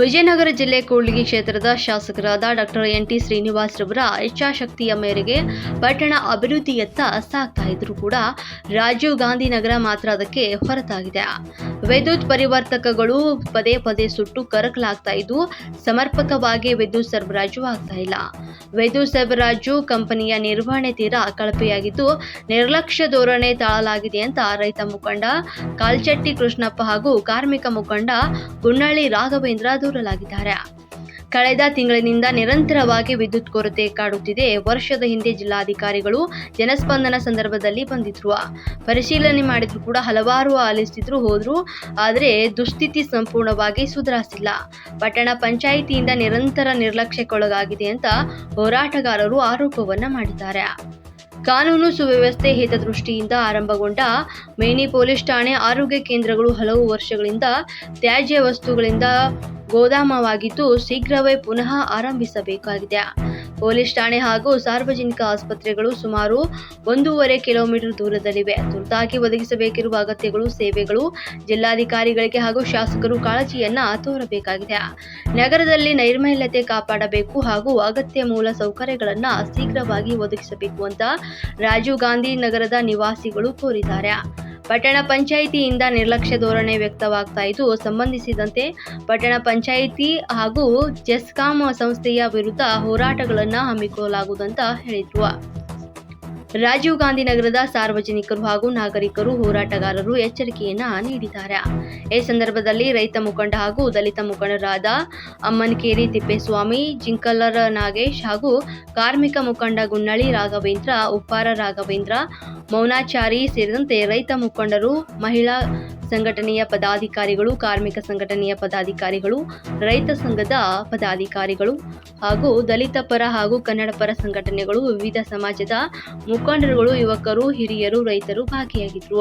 ವಿಜಯನಗರ ಜಿಲ್ಲೆ ಕೂಡ್ಲಿಗಿ ಕ್ಷೇತ್ರದ ಶಾಸಕರಾದ ಡಾಕ್ಟರ್ ಎನ್ ಟಿ ಶ್ರೀನಿವಾಸ್ ರವರ ಇಚ್ಛಾಶಕ್ತಿಯ ಮೇರೆಗೆ ಪಟ್ಟಣ ಅಭಿವೃದ್ಧಿಯತ್ತ ಸಾಗ್ತಾ ಇದ್ರು ಕೂಡ ರಾಜೀವ್ ಗಾಂಧಿ ನಗರ ಮಾತ್ರ ಅದಕ್ಕೆ ಹೊರತಾಗಿದೆ. ವಿದ್ಯುತ್ ಪರಿವರ್ತಕಗಳು ಪದೇ ಪದೇ ಸುಟ್ಟು ಕರಕಲಾಗ್ತಾ ಇದ್ದು, ಸಮರ್ಪಕವಾಗಿ ವಿದ್ಯುತ್ ಸರಬರಾಜು ಆಗ್ತಾ ಇಲ್ಲ. ವಿದ್ಯುತ್ ಸರಬರಾಜು ಕಂಪನಿಯ ನಿರ್ವಹಣೆ ತೀರಾ ಕಳಪೆಯಾಗಿದ್ದು, ನಿರ್ಲಕ್ಷ್ಯ ಧೋರಣೆ ತಾಳಲಾಗಿದೆ ಅಂತ ರೈತ ಮುಖಂಡ ಕಾಲ್ಚಟ್ಟಿ ಕೃಷ್ಣಪ್ಪ ಹಾಗೂ ಕಾರ್ಮಿಕ ಮುಖಂಡ ಗುನ್ನಳ್ಳಿ ರಾಘವೇಂದ್ರ ದೂರಲಾಗಿದ್ದಾರೆ. ಕಳೆದ ತಿಂಗಳಿನಿಂದ ನಿರಂತರವಾಗಿ ವಿದ್ಯುತ್ ಕೊರತೆ ಕಾಡುತ್ತಿದೆ. ವರ್ಷದ ಹಿಂದೆ ಜಿಲ್ಲಾಧಿಕಾರಿಗಳು ಜನಸ್ಪಂದನ ಸಂದರ್ಭದಲ್ಲಿ ಬಂದಿದ್ರು ಪರಿಶೀಲನೆ ಮಾಡಿದ್ರು ಕೂಡ ಹಲವಾರು ಆಲಿಸಿದ್ರು ಹೋದ್ರು. ಆದರೆ ದುಸ್ಥಿತಿ ಸಂಪೂರ್ಣವಾಗಿ ಸುಧಾರಿಸಿಲ್ಲ. ಪಟ್ಟಣ ಪಂಚಾಯಿತಿಯಿಂದ ನಿರಂತರ ನಿರ್ಲಕ್ಷ್ಯಕ್ಕೊಳಗಾಗಿದೆ ಅಂತ ಹೋರಾಟಗಾರರು ಆರೋಪವನ್ನ ಮಾಡಿದ್ದಾರೆ. ಕಾನೂನು ಸುವ್ಯವಸ್ಥೆ ಹಿತದೃಷ್ಟಿಯಿಂದ ಆರಂಭಗೊಂಡ ಮೇನಿ ಪೊಲೀಸ್ ಠಾಣೆ ಆರೋಗ್ಯ ಕೇಂದ್ರಗಳು ಹಲವು ವರ್ಷಗಳಿಂದ ತ್ಯಾಜ್ಯ ವಸ್ತುಗಳಿಂದ ಗೋದಾಮವಾಗಿದ್ದು ಶೀಘ್ರವೇ ಪುನಃ ಆರಂಭಿಸಬೇಕಾಗಿದೆ. ಪೊಲೀಸ್ ಠಾಣೆ ಹಾಗೂ ಸಾರ್ವಜನಿಕ ಆಸ್ಪತ್ರೆಗಳು ಸುಮಾರು ಒಂದೂವರೆ ಕಿಲೋಮೀಟರ್ ದೂರದಲ್ಲಿವೆ. ತುರ್ತಾಗಿ ಒದಗಿಸಬೇಕಿರುವ ಅಗತ್ಯಗಳು, ಸೇವೆಗಳು, ಜಿಲ್ಲಾಧಿಕಾರಿಗಳಿಗೆ ಹಾಗೂ ಶಾಸಕರು ಕಾಳಜಿಯನ್ನ ತೋರಬೇಕಾಗಿದೆ. ನಗರದಲ್ಲಿ ನೈರ್ಮಲ್ಯತೆ ಕಾಪಾಡಬೇಕು ಹಾಗೂ ಅಗತ್ಯ ಮೂಲ ಸೌಕರ್ಯಗಳನ್ನ ಶೀಘ್ರವಾಗಿ ಒದಗಿಸಬೇಕು ಅಂತ ರಾಜೀವ್ ಗಾಂಧಿ ನಗರದ ನಿವಾಸಿಗಳು ಕೋರಿದ್ದಾರೆ. ಪಟ್ಟಣ ಪಂಚಾಯಿತಿಯಿಂದ ನಿರ್ಲಕ್ಷ್ಯ ಧೋರಣೆ ವ್ಯಕ್ತವಾಗ್ತಾ ಇದ್ದು ಸಂಬಂಧಿಸಿದಂತೆ ಪಟ್ಟಣ ಪಂಚಾಯಿತಿ ಹಾಗೂ ಜೆಸ್ಕಾಂ ಸಂಸ್ಥೆಯ ವಿರುದ್ಧ ಹೋರಾಟಗಳನ್ನು ಹಮ್ಮಿಕೊಳ್ಳಲಾಗುವುದಂತ ಹೇಳಿದ್ರು ರಾಜೀವ್ ಗಾಂಧಿ ನಗರದ ಸಾರ್ವಜನಿಕರು ಹಾಗೂ ನಾಗರಿಕರು ಹೋರಾಟಗಾರರು ಎಚ್ಚರಿಕೆಯನ್ನ ನೀಡಿದ್ದಾರೆ. ಈ ಸಂದರ್ಭದಲ್ಲಿ ರೈತ ಮುಖಂಡ ಹಾಗೂ ದಲಿತ ಮುಖಂಡರಾದ ಅಮ್ಮನಕೇರಿ ತಿಪ್ಪೇಸ್ವಾಮಿ ಜಿಂಕಲ್ಲರ ನಾಗೇಶ್ ಹಾಗೂ ಕಾರ್ಮಿಕ ಮುಖಂಡ ಗುನ್ನಳ್ಳಿ ರಾಘವೇಂದ್ರ, ಉಪ್ಪಾರ ರಾಘವೇಂದ್ರ, ಮೌನಾಚಾರಿ ಸೇರಿದಂತೆ ರೈತ ಮುಖಂಡರು, ಮಹಿಳಾ ಸಂಘಟನೆಯ ಪದಾಧಿಕಾರಿಗಳು, ಕಾರ್ಮಿಕ ಸಂಘಟನೆಯ ಪದಾಧಿಕಾರಿಗಳು, ರೈತ ಸಂಘದ ಪದಾಧಿಕಾರಿಗಳು ಹಾಗೂ ದಲಿತ ಪರ ಹಾಗೂ ಕನ್ನಡ ಪರ ಸಂಘಟನೆಗಳು, ವಿವಿಧ ಸಮಾಜದ ಮುಖಂಡರುಗಳು, ಯುವಕರು, ಹಿರಿಯರು, ರೈತರು ಭಾಗಿಯಾಗಿದ್ದರು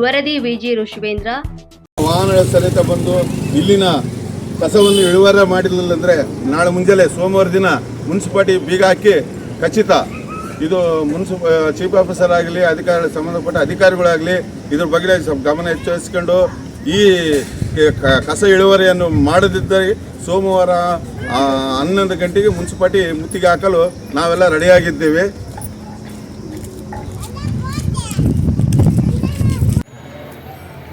ವರದಿ ವಿಜಿ ಋಷಿವೇಂದ್ರ. ವಾಹನಗಳ ಸಹಿತ ಬಂದು ಇಲ್ಲಿನ ಕಸವನ್ನು ಇಳುವರ ಮಾಡಿಲ್ಲ ಅಂದರೆ ನಾಳೆ ಮುಂಜಾನೆ ಸೋಮವಾರ ದಿನ ಮುನ್ಸಿಪಾಲ್ಟಿ ಬೀಗ ಹಾಕಿ ಖಚಿತ ಇದು ಮುನ್ಸಿಪಲ್ ಚೀಫ್ ಆಫೀಸರ್ ಆಗಲಿ, ಅಧಿಕಾರಿ, ಸಂಬಂಧಪಟ್ಟ ಅಧಿಕಾರಿಗಳಾಗಲಿ ಇದ್ರ ಬಗ್ಗೆ ಸ್ವಲ್ಪ ಗಮನ ಹೆಚ್ಚಿಸ್ಕೊಂಡು ಈ ಕಸ ಇಳುವರಿಯನ್ನು ಮಾಡದಿದ್ದರೆ ಸೋಮವಾರ ಹನ್ನೊಂದು ಗಂಟೆಗೆ ಮುನ್ಸಿಪಾಲ್ಟಿ ಮುತ್ತಿಗೆ ಹಾಕಲು ನಾವೆಲ್ಲ ರೆಡಿಯಾಗಿದ್ದೇವೆ.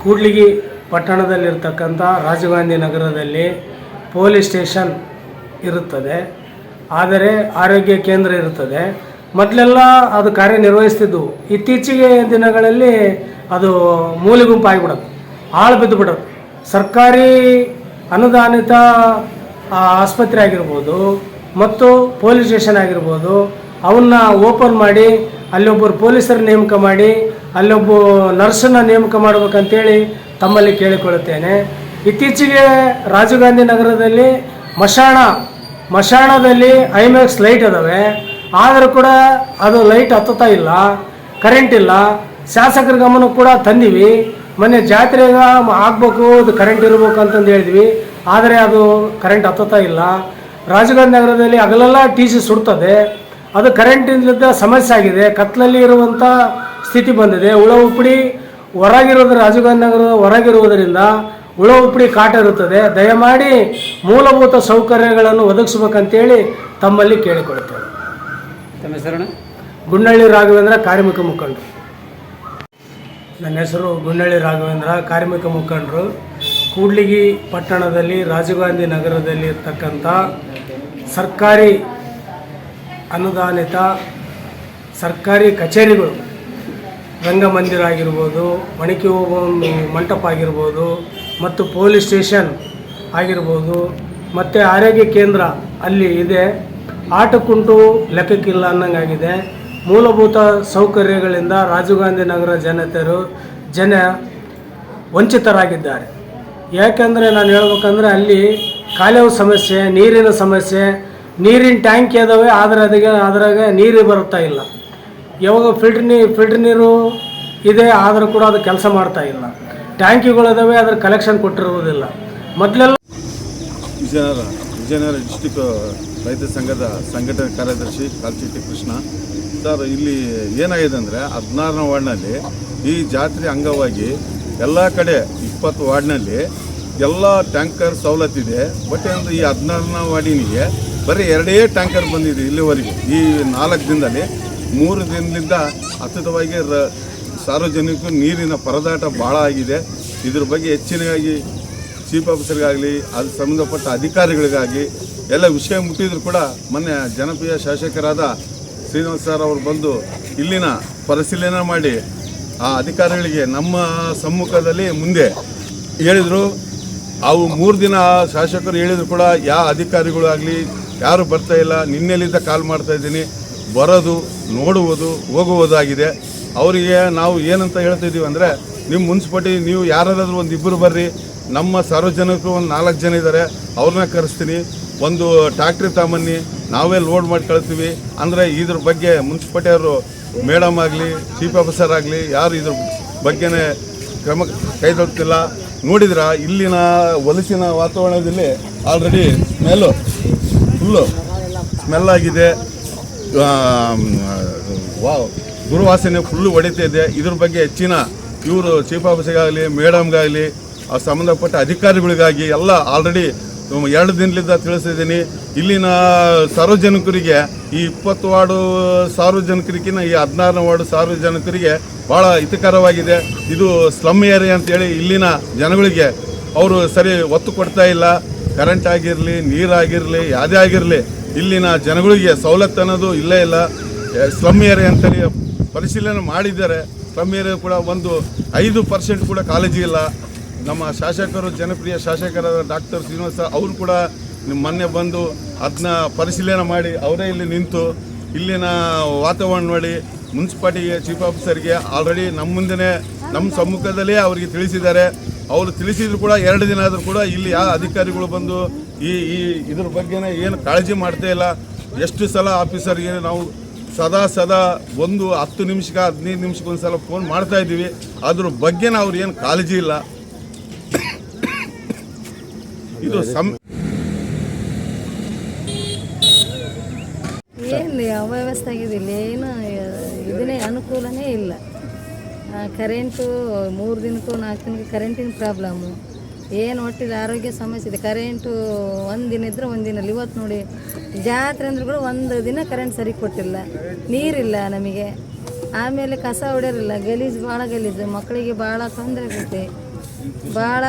ಕೂಡ್ಲಿಗಿ ಪಟ್ಟಣದಲ್ಲಿರ್ತಕ್ಕಂಥ ರಾಜೀವ್ ಗಾಂಧಿ ನಗರದಲ್ಲಿ ಪೊಲೀಸ್ ಸ್ಟೇಷನ್ ಇರುತ್ತದೆ. ಆದರೆ ಆರೋಗ್ಯ ಕೇಂದ್ರ ಇರುತ್ತದೆ. ಮೊದಲೆಲ್ಲ ಅದು ಕಾರ್ಯನಿರ್ವಹಿಸ್ತಿದ್ದವು ಇತ್ತೀಚೆಗೆ ದಿನಗಳಲ್ಲಿ ಅದು ಮೂಲೆ ಗುಂಪಾಗಿಬಿಡೋದು ಆಳು ಬಿದ್ದು ಬಿಡೋದು ಸರ್ಕಾರಿ ಅನುದಾನಿತ ಆಸ್ಪತ್ರೆ ಆಗಿರ್ಬೋದು ಮತ್ತು ಪೊಲೀಸ್ ಸ್ಟೇಷನ್ ಆಗಿರ್ಬೋದು ಅವನ್ನ ಓಪನ್ ಮಾಡಿ, ಅಲ್ಲೊಬ್ಬರು ಪೊಲೀಸರ ನೇಮಕ ಮಾಡಿ, ಅಲ್ಲೊಬ್ಬ ನರ್ಸನ್ನ ನೇಮಕ ಮಾಡಬೇಕಂತೇಳಿ ತಮ್ಮಲ್ಲಿ ಕೇಳಿಕೊಳ್ಳುತ್ತೇನೆ. ಇತ್ತೀಚೆಗೆ ರಾಜೀವ್ ಗಾಂಧಿ ನಗರದಲ್ಲಿ ಮಶಾಣ, ಮಶಾಣದಲ್ಲಿ ಐಮ್ಯಾಕ್ಸ್ ಲೈಟ್ ಅದಾವೆ. ಆದರೂ ಕೂಡ ಅದು ಲೈಟ್ ಹತ್ತುತ್ತಾ ಇಲ್ಲ ಕರೆಂಟ್ ಇಲ್ಲ. ಶಾಸಕರ ಗಮನ ಕೂಡ ತಂದೀವಿ. ಮೊನ್ನೆ ಜಾತ್ರೆಗೆ ಆಗ್ಬೇಕು, ಅದು ಕರೆಂಟ್ ಇರ್ಬೇಕು ಅಂತಂದು ಹೇಳಿದ್ವಿ. ಆದರೆ ಅದು ಕರೆಂಟ್ ಹತ್ತುತ್ತಾ ಇಲ್ಲ. ರಾಜಗಾಂಧಿ ನಗರದಲ್ಲಿ ಅಗಲೆಲ್ಲ ಟಿ ಸಿ ಸುಡ್ತದೆ. ಅದು ಕರೆಂಟಿಂದ ಸಮಸ್ಯೆ ಆಗಿದೆ. ಕತ್ತಲಲ್ಲಿ ಇರುವಂಥ ಸ್ಥಿತಿ ಬಂದಿದೆ. ಹುಳ ಉಪ್ಪಡಿ ಹೊರಗಿರೋದು ರಾಜಗಾಂಧಿ ನಗರದ ಹೊರಗಿರುವುದರಿಂದ ಉಳ ಉಪ್ಪಡಿ ಕಾಟ ಇರುತ್ತದೆ. ದಯಮಾಡಿ ಮೂಲಭೂತ ಸೌಕರ್ಯಗಳನ್ನು ಒದಗಿಸ್ಬೇಕಂತೇಳಿ ತಮ್ಮಲ್ಲಿ ಕೇಳಿಕೊಳ್ಳುತ್ತೇವೆ ತಮ್ಮ ಹೆಸರು ಗುಂಡಳ್ಳಿ ರಾಘವೇಂದ್ರ ಕಾರ್ಮಿಕ ಮುಖಂಡರು. ನನ್ನ ಹೆಸರು ಗುಂಡಳ್ಳಿ ರಾಘವೇಂದ್ರ ಕಾರ್ಮಿಕ ಮುಖಂಡರು. ಕೂಡ್ಲಿಗಿ ಪಟ್ಟಣದಲ್ಲಿ ರಾಜೀವ್ ಗಾಂಧಿ ನಗರದಲ್ಲಿ ಇರ್ತಕ್ಕಂಥ ಸರ್ಕಾರಿ ಅನುದಾನಿತ ಸರ್ಕಾರಿ ಕಚೇರಿಗಳು, ರಂಗಮಂದಿರ ಆಗಿರ್ಬೋದು ಒಣಕೆ ಹೋಗುವ ಮಂಟಪ ಆಗಿರ್ಬೋದು, ಮತ್ತು ಪೊಲೀಸ್ ಸ್ಟೇಷನ್ ಆಗಿರ್ಬೋದು, ಮತ್ತು ಆರೋಗ್ಯ ಕೇಂದ್ರ ಅಲ್ಲಿ ಇದೆ. ಆಟಕ್ಕುಂಟು, ಲೆಕ್ಕಕ್ಕಿಲ್ಲ ಅನ್ನಂಗಾಗಿದೆ. ಮೂಲಭೂತ ಸೌಕರ್ಯಗಳಿಂದ ರಾಜೀವ್ ಗಾಂಧಿ ನಗರ ಜನತೆಯರು ಜನ ವಂಚಿತರಾಗಿದ್ದಾರೆ. ಯಾಕೆಂದರೆ ನಾನು ಹೇಳ್ಬೇಕಂದ್ರೆ ಅಲ್ಲಿ ಕಾಲೇವು ಸಮಸ್ಯೆ, ನೀರಿನ ಸಮಸ್ಯೆ, ನೀರಿನ ಟ್ಯಾಂಕ್ ಇದಾವೆ ಆದರೆ ಅದಕ್ಕೆ ಅದರಾಗ ನೀರು ಬರ್ತಾ ಇಲ್ಲ. ಯಾವಾಗ ಫಿಲ್ಟರ್ ನೀ, ಫಿಲ್ಟರ್ ನೀರು ಇದೆ, ಆದರೂ ಕೂಡ ಅದು ಕೆಲಸ ಮಾಡ್ತಾ ಇಲ್ಲ. ಟ್ಯಾಂಕಿಗಳಿದಾವೆ ಅದ್ರ ಕಲೆಕ್ಷನ್ ಕೊಟ್ಟಿರುವುದಿಲ್ಲ. ಮೊದಲೆಲ್ಲ ವಿಜಯನಗರ ಡಿಸ್ಟಿಕ್ ರೈತ ಸಂಘದ ಸಂಘಟನೆ ಕಾರ್ಯದರ್ಶಿ ಕಾಲ್ಚಿಟ್ಟಿ ಕೃಷ್ಣ. ಸರ್, ಇಲ್ಲಿ ಏನಾಗಿದೆ ಅಂದರೆ ಹದಿನಾರನೇ ವಾರ್ಡ್ನಲ್ಲಿ ಈ ಜಾತ್ರೆ ಅಂಗವಾಗಿ ಎಲ್ಲ ಕಡೆ ಇಪ್ಪತ್ತು ವಾರ್ಡ್ನಲ್ಲಿ ಎಲ್ಲ ಟ್ಯಾಂಕರ್ ಸವಲತ್ತಿದೆ ಬಟ್ ಏನಂದ್ರೆ ಈ ಹದಿನಾರನೇ ವಾರ್ಡಿನಿಗೆ ಬರೀ ಎರಡೇ ಟ್ಯಾಂಕರ್ ಬಂದಿದೆ ಇಲ್ಲಿವರೆಗೆ. ಈ ನಾಲ್ಕು ದಿನದಲ್ಲಿ ಮೂರು ದಿನದಿಂದ ಅತ್ಯುತವಾಗಿ ರ ನೀರಿನ ಪರದಾಟ ಭಾಳ ಆಗಿದೆ. ಇದ್ರ ಬಗ್ಗೆ ಹೆಚ್ಚಿನದಾಗಿ ಚೀಫ್ ಆಫೀಸರ್ಗಾಗಲಿ, ಅದು ಸಂಬಂಧಪಟ್ಟ ಅಧಿಕಾರಿಗಳಿಗಾಗಿ ಎಲ್ಲ ವಿಷಯ ಮುಟ್ಟಿದ್ರು ಕೂಡ ಮೊನ್ನೆ ಜನಪ್ರಿಯ ಶಾಸಕರಾದ ಶ್ರೀನಿವಾಸ್ ಸರ್ ಅವರು ಬಂದು ಇಲ್ಲಿನ ಪರಿಶೀಲನೆ ಮಾಡಿ ಆ ಅಧಿಕಾರಿಗಳಿಗೆ ನಮ್ಮ ಸಮ್ಮುಖದಲ್ಲಿ ಮುಂದೆ ಹೇಳಿದರು. ಅವು ಮೂರು ದಿನ ಶಾಸಕರು ಹೇಳಿದ್ರು ಕೂಡ ಯಾವ ಅಧಿಕಾರಿಗಳು ಆಗಲಿ, ಯಾರು ಬರ್ತಾ ಇಲ್ಲ ನಿನ್ನೆಲ್ಲಿಂದ ಕಾಲ್ ಮಾಡ್ತಾ ಇದ್ದೀನಿ. ಬರೋದು, ನೋಡುವುದು, ಹೋಗುವುದಾಗಿದೆ. ಅವರಿಗೆ ನಾವು ಏನಂತ ಹೇಳ್ತಾ ಇದ್ದೀವಿ ಅಂದರೆ, ನಿಮ್ಮ ಮುನ್ಸಿಪಾಲ್ಟಿ, ನೀವು ಯಾರಾದರೂ ಒಂದು ಇಬ್ಬರು ಬರ್ರಿ ನಮ್ಮ ಸಾರ್ವಜನಿಕರು ಒಂದು ನಾಲ್ಕು ಜನ ಇದ್ದಾರೆ, ಅವ್ರನ್ನ ಕರೆಸ್ತೀನಿ. ಒಂದು ಟ್ಯಾಕ್ಟ್ರಿ ತಗೊಂಬನ್ನಿ, ನಾವೇ ಲೋಡ್ ಮಾಡಿ ಕಳಿಸ್ತೀವಿ ಅಂದರೆ ಇದ್ರ ಬಗ್ಗೆ ಮುನ್ಸಿಪಾಲ್ಟಿ ಅವರು ಮೇಡಮ್ ಆಗಲಿ ಚೀಫ್ ಆಫೀಸರ್ ಆಗಲಿ, ಯಾರು ಇದ್ರ ಬಗ್ಗೆನೇ ಕ್ರಮ ಕೈಗೊಳ್ತಿಲ್ಲ ನೋಡಿದ್ರ, ಇಲ್ಲಿನ ಹೊಲಸಿನ ವಾತಾವರಣದಲ್ಲಿ ಆಲ್ರೆಡಿ ಸ್ಮೆಲ್ಲು ಫುಲ್ಲು ಸ್ಮೆಲ್ ಆಗಿದೆ. ವಾವ್ ದುರ್ವಾಸನೆ ಫುಲ್ಲು ಹೊಡಿತಾ ಇದೆ. ಇದ್ರ ಬಗ್ಗೆ ಹೆಚ್ಚಿನ ಇವರು ಚೀಫ್ ಆಫೀಸರ್ಗಾಗಲಿ ಮೇಡಮ್ಗಾಗಲಿ ಆ ಸಂಬಂಧಪಟ್ಟ ಅಧಿಕಾರಿಗಳಿಗಾಗಿ ಎಲ್ಲ ಆಲ್ರೆಡಿ ಎರಡು ದಿನದಿಂದ ತಿಳಿಸಿದ್ದೀನಿ. ಇಲ್ಲಿನ ಸಾರ್ವಜನಿಕರಿಗೆ ಈ ಇಪ್ಪತ್ತು ವಾರ್ಡು ಸಾರ್ವಜನಿಕರಿಗಿಂತ ಈ ಹದಿನಾರನೇ ವಾರ್ಡು ಸಾರ್ವಜನಿಕರಿಗೆ ಭಾಳ ಹಿತಕರವಾಗಿದೆ. ಇದು ಸ್ಲಮ್ ಏರಿಯಾ ಅಂತೇಳಿ ಇಲ್ಲಿನ ಜನಗಳಿಗೆ ಅವರು ಸರಿ ಒತ್ತು ಕೊಡ್ತಾ ಇಲ್ಲ. ಕರೆಂಟ್ ಆಗಿರಲಿ ನೀರಾಗಿರಲಿ ಯಾವುದೇ ಆಗಿರಲಿ ಇಲ್ಲಿನ ಜನಗಳಿಗೆ ಸವಲತ್ತು ಅನ್ನೋದು ಇಲ್ಲೇ ಇಲ್ಲ. ಸ್ಲಮ್ ಏರಿಯಾ ಅಂತೇಳಿ ಪರಿಶೀಲನೆ ಮಾಡಿದ್ದಾರೆ. ಸ್ಲಮ್ ಏರಿಯಾ ಕೂಡ ಒಂದು ಐದು ಪರ್ಸೆಂಟ್ ಕೂಡ ಕಾಳಜಿ ಇಲ್ಲ. ನಮ್ಮ ಶಾಸಕರು, ಜನಪ್ರಿಯ ಶಾಸಕರಾದ ಡಾಕ್ಟರ್ ಶ್ರೀನಿವಾಸ ಅವರು ಕೂಡ ಮೊನ್ನೆ ಬಂದು ಅದನ್ನ ಪರಿಶೀಲನೆ ಮಾಡಿ ಅವರೇ ಇಲ್ಲಿ ನಿಂತು ಇಲ್ಲಿನ ವಾತಾವರಣ ನೋಡಿ ಮುನ್ಸಿಪಾಲ್ಟಿಗೆ ಚೀಫ್ ಆಫೀಸರ್ಗೆ ಆಲ್ರೆಡಿ ನಮ್ಮ ಮುಂದೆನೇ ನಮ್ಮ ಸಮ್ಮುಖದಲ್ಲೇ ಅವರಿಗೆ ತಿಳಿಸಿದ್ದಾರೆ. ಅವರು ತಿಳಿಸಿದ್ರು ಕೂಡ ಎರಡು ದಿನ ಆದರೂ ಕೂಡ ಇಲ್ಲಿ ಯಾವ ಅಧಿಕಾರಿಗಳು ಬಂದು ಈ ಈ ಇದ್ರ ಬಗ್ಗೆನೇ ಏನು ಕಾಳಜಿ ಮಾಡ್ತಾ ಇಲ್ಲ. ಎಷ್ಟು ಸಲ ಆಫೀಸರ್ಗೆ ನಾವು ಸದಾ ಸದಾ ಒಂದು ಹತ್ತು ನಿಮಿಷಕ್ಕೆ, ಹದಿನೈದು ನಿಮಿಷಕ್ಕೊಂದು ಸಲ ಫೋನ್ ಮಾಡ್ತಾ ಇದ್ದೀವಿ. ಅದ್ರ ಬಗ್ಗೆನ ಅವ್ರು ಏನು ಕಾಳಜಿ ಇಲ್ಲ. ಇದು ಸಂ ಏನು ಅವ್ಯವಸ್ಥೆ ಆಗಿದೆ ಇಲ್ಲಿ ಏನು ಇದನ್ನೇ ಅನುಕೂಲನೇ ಇಲ್ಲ. ಕರೆಂಟು ಮೂರು ದಿನಕ್ಕೂ ನಾಲ್ಕು ದಿನಕ್ಕೆ ಕರೆಂಟಿನ ಪ್ರಾಬ್ಲಮ್ಮು ಏನು ಒಟ್ಟಿಲ್ಲ ಆರೋಗ್ಯ ಸಮಸ್ಯೆ ಇದೆ? ಕರೆಂಟು ಒಂದು ದಿನ ಇದ್ದರೆ ಒಂದು ದಿನಲ್ಲಿ ಇವತ್ತು ನೋಡಿ ಜಾತ್ರೆ ಅಂದ್ರೆ ಕೂಡ ಒಂದು ದಿನ ಕರೆಂಟ್ ಸರಿ ಕೊಟ್ಟಿಲ್ಲ. ನೀರಿಲ್ಲ ನಮಗೆ. ಆಮೇಲೆ ಕಸ ಹೊಡೆಯೋರಿಲ್ಲ. ಗಲೀಜು ಭಾಳ ಗಲೀಜು. ಮಕ್ಕಳಿಗೆ ಭಾಳ ತೊಂದರೆ ಆಗುತ್ತೆ. ಭಾಳ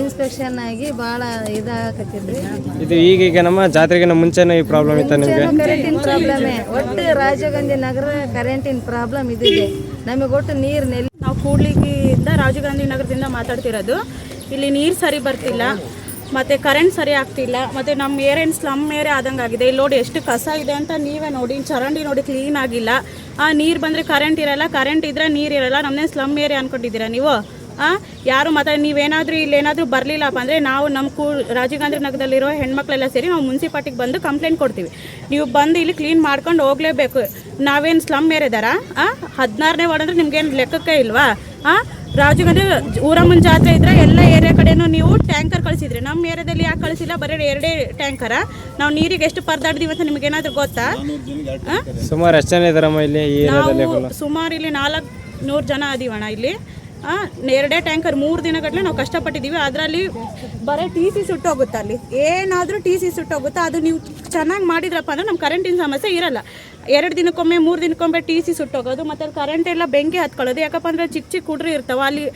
ಇನ್ಸ್ಪೆಕ್ಷನ್ ಆಗಿ ಭಾಳ ಇದಾಗತ್ತಿದ್ರಿ ಇದು ಈಗೀಗ ನಮ್ಮ ಜಾತ್ರೆಗಿನ ಮುಂಚೆನೇ ಈ ಪ್ರಾಬ್ಲಮ್ ಇತ್ತು ನಿಮಗೆ? ಕರೆಂಟಿನ ಪ್ರಾಬ್ಲಮೇ ಒಟ್ಟು ರಾಜೀವ್ ಗಾಂಧಿ ನಗರ ಕರೆಂಟಿನ ಪ್ರಾಬ್ಲಮ್ ಇದಿದೆ. ನಮಗೆ ಒಟ್ಟು ನೀರು ನೆಲ್ಲಿ ನಾವು ಕೂಡ್ಲಿಕ್ಕಿಂದ ರಾಜೀವ್ ಗಾಂಧಿ ನಗರದಿಂದ ಮಾತಾಡ್ತಿರೋದು. ಇಲ್ಲಿ ನೀರು ಸರಿ ಬರ್ತಿಲ್ಲ ಮತ್ತು ಕರೆಂಟ್ ಸರಿ ಆಗ್ತಿಲ್ಲ ಮತ್ತು ನಮ್ಮ ಏರೇನು ಸ್ಲಮ್ ಏರಿಯಾ ಆದಂಗೆ ಆಗಿದೆ ಇಲ್ಲಿ ನೋಡಿ ಎಷ್ಟು ಕಸ ಇದೆ ಅಂತ ನೀವೇ ನೋಡಿ ಚರಂಡಿ ನೋಡಿ ಕ್ಲೀನ್ ಆಗಿಲ್ಲ. ಆ ನೀರು ಬಂದರೆ ಕರೆಂಟ್ ಇರಲ್ಲ ಕರೆಂಟ್ ಇದ್ರೆ ನೀರು ಇರಲ್ಲ. ನಮ್ಮನ್ನೇ ಸ್ಲಮ್ ಏರಿಯಾ ಅಂದ್ಕೊಂಡಿದ್ದೀರಾ ನೀವು? ಯಾರು ಮತ್ತೆ ನೀವೇನಾದರೂ ಇಲ್ಲೇನಾದರೂ ಬರಲಿಲ್ಲಪ್ಪ ಅಂದರೆ ನಾವು ನಮ್ಮ ಕೂ ರಾಜೀವ್ ಗಾಂಧಿ ನಗರದಲ್ಲಿರೋ ಹೆಣ್ಮಕ್ಳೆಲ್ಲ ಸೇರಿ ನಾವು ಮುನ್ಸಿಪಾಲ್ಟಿಗೆ ಬಂದು ಕಂಪ್ಲೇಂಟ್ ಕೊಡ್ತೀವಿ. ನೀವು ಬಂದು ಇಲ್ಲಿ ಕ್ಲೀನ್ ಮಾಡ್ಕೊಂಡು ಹೋಗಲೇಬೇಕು. ನಾವೇನು ಸ್ಲಮ್ ಏರಿದಾರ? ಹದಿನಾರನೇ ವಾರ್ಡ್ ಅಂದರೆ ನಿಮ್ಗೇನು ಲೆಕ್ಕಕ್ಕೆ ಇಲ್ವಾ? ಆ? ರಾಜೀವ್ ಗಾಂಧಿ ಊರಮ್ಮನ ಜಾತ್ರೆ ಇದ್ರೆ ಎಲ್ಲ ಏರಿಯಾ ಕಡೆನೂ ನೀವು ಟ್ಯಾಂಕರ್ ಕಳಿಸಿದ್ರಿ. ನಮ್ಮ ಏರಿಯಾದಲ್ಲಿ ಯಾಕೆ ಕಳಿಸಿಲ್ಲ? ಬರೀ ಎರಡೇ ಟ್ಯಾಂಕರ? ನಾವು ನೀರಿಗೆ ಎಷ್ಟು ಪರದಾಡ್ದೀವಿ ಅಂತ ನಿಮ್ಗೇನಾದರೂ ಗೊತ್ತಾ? ಸುಮಾರು ಎಷ್ಟು ಜನ ಇದಾರಮ್ಮ ಇಲ್ಲಿ ಈ ಏರಿಯಾದಲ್ಲಿ ನಾವು ಸುಮಾರು ಇಲ್ಲಿ ನಾಲ್ಕು ನೂರು ಜನ ಅದೀವಣ್ಣ ಇಲ್ಲಿ. ಎರಡೇ ಟ್ಯಾಂಕರ್ ಮೂರು ದಿನಗಟ್ಟಲೆ ನಾವು ಕಷ್ಟಪಟ್ಟಿದ್ದೀವಿ ಅದರಲ್ಲಿ ಬರೀ ಟಿ ಸಿ ಸುಟ್ಟೋಗುತ್ತೆ ಅಲ್ಲಿ. ಏನಾದರೂ ಟಿ ಸಿ ಸುಟ್ಟೋಗುತ್ತೆ, ಅದು ನೀವು ಚೆನ್ನಾಗಿ ಮಾಡಿದ್ರಪ್ಪ ಅಂದರೆ ನಮ್ಮ ಕರೆಂಟಿನ ಸಮಸ್ಯೆ ಇರಲ್ಲ. ಎರಡು ದಿನಕ್ಕೊಮ್ಮೆ, ಮೂರು ದಿನಕ್ಕೊಮ್ಮೆ ಟಿ ಸಿ ಸುಟ್ಟೋಗೋದು ಮತ್ತು ಅಲ್ಲಿ ಕರೆಂಟ್ ಎಲ್ಲ ಬೆಂಕಿ ಹತ್ಕೊಳ್ಳೋದು. ಯಾಕಪ್ಪ ಅಂದರೆ ಚಿಕ್ಕ ಚಿಕ್ಕ ಹುಡ್ರು ಇರ್ತಾವೆ, ಅಲ್ಲಿ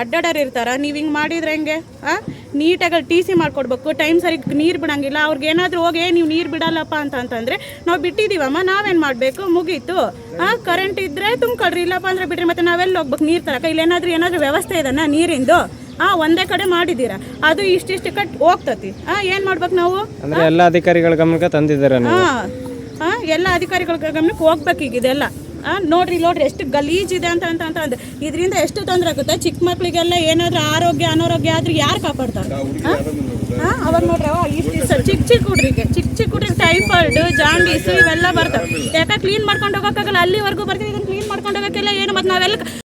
ಅಡ್ಡಾಡೋರು ಇರ್ತಾರ ನೀವು ಹಿಂಗೆ ಮಾಡಿದ್ರೆ ಹೆಂಗೆ? ಹಾಂ ನೀಟಾಗಿ ಟಿ ಸಿ ಮಾಡ್ಕೊಡ್ಬೇಕು ಟೈಮ್ ಸರಿ ನೀರು ಬಿಡಂಗಿಲ್ಲ ಅವ್ರಿಗೆ ಏನಾದರೂ ಹೋಗಿ ನೀವು ನೀರು ಬಿಡಲ್ಲಪ್ಪ ಅಂತ ಅಂತಂದರೆ ನಾವು ಬಿಟ್ಟಿದ್ದೀವಮ್ಮ ನಾವೇನು ಮಾಡಬೇಕು? ಮುಗೀತು. ಹಾಂ ಕರೆಂಟ್ ಇದ್ದರೆ ತುಂಬ್ಕೊಳ್ರಿ ಇಲ್ಲಪ್ಪ ಅಂದರೆ ಬಿಡ್ರಿ ಮತ್ತೆ ನಾವೆಲ್ಲ ಹೋಗ್ಬೇಕು? ನೀರು ತರಕ ಇಲ್ಲಿ ಏನಾದರೂ ಏನಾದರೂ ವ್ಯವಸ್ಥೆ ಇದನ್ನ ನೀರಿಂದು? ಆ ಒಂದೇ ಕಡೆ ಮಾಡಿದ್ದೀರ? ಅದು ಇಷ್ಟಿಷ್ಟು ಕಟ್ ಹೋಗ್ತತಿ. ಹಾಂ ಏನು ಮಾಡ್ಬೇಕು ನಾವು? ಎಲ್ಲ ಅಧಿಕಾರಿಗಳ ಗಮನಕ್ಕೆ ತಂದಿದ್ದಾರೆ ಹಾಂ ಹಾಂ ಎಲ್ಲ ಅಧಿಕಾರಿಗಳ ಗಮನಕ್ಕೆ ಹೋಗ್ಬೇಕು ಈಗ ಇದೆಲ್ಲ. ನೋಡ್ರಿ ನೋಡ್ರಿ ಎಷ್ಟು ಗಲೀಜಿದೆ ಅಂತ ಅಂತ ಅಂತ ಅಂದ್ರೆ ಇದರಿಂದ ಎಷ್ಟು ತೊಂದರೆ ಆಗುತ್ತೆ? ಚಿಕ್ಕ ಮಕ್ಕಳಿಗೆಲ್ಲ ಏನಾದರೂ ಆರೋಗ್ಯ ಅನಾರೋಗ್ಯ ಆದ್ರೆ ಯಾರು ಕಾಪಾಡ್ತಾರೆ? ಹಾಂ ಅವಾಗ ನೋಡ್ರಿ ಇಷ್ಟು ಚಿಕ್ಕ ಚಿಕ್ಕ ಹುಡ್ರಿಗೆ ಚಿಕ್ಕ ಚಿಕ್ಕ ಹುಡ್ರಿಗೆ ಟೈಫಾಯ್ಡ್ ಜಾಂಡೀಸ್ ಇವೆಲ್ಲ ಬರ್ತವೆ. ಯಾಕೆ ಕ್ಲೀನ್ ಮಾಡ್ಕೊಂಡು ಹೋಗೋಕ್ಕಾಗಲ್ಲ? ಅಲ್ಲಿವರೆಗೂ ಬರ್ತೀವಿ ಇದನ್ನು ಕ್ಲೀನ್ ಮಾಡ್ಕೊಂಡು ಹೋಗೋಕ್ಕೆಲ್ಲ ಏನು ಮತ್ತು ನಾವೆಲ್ಲ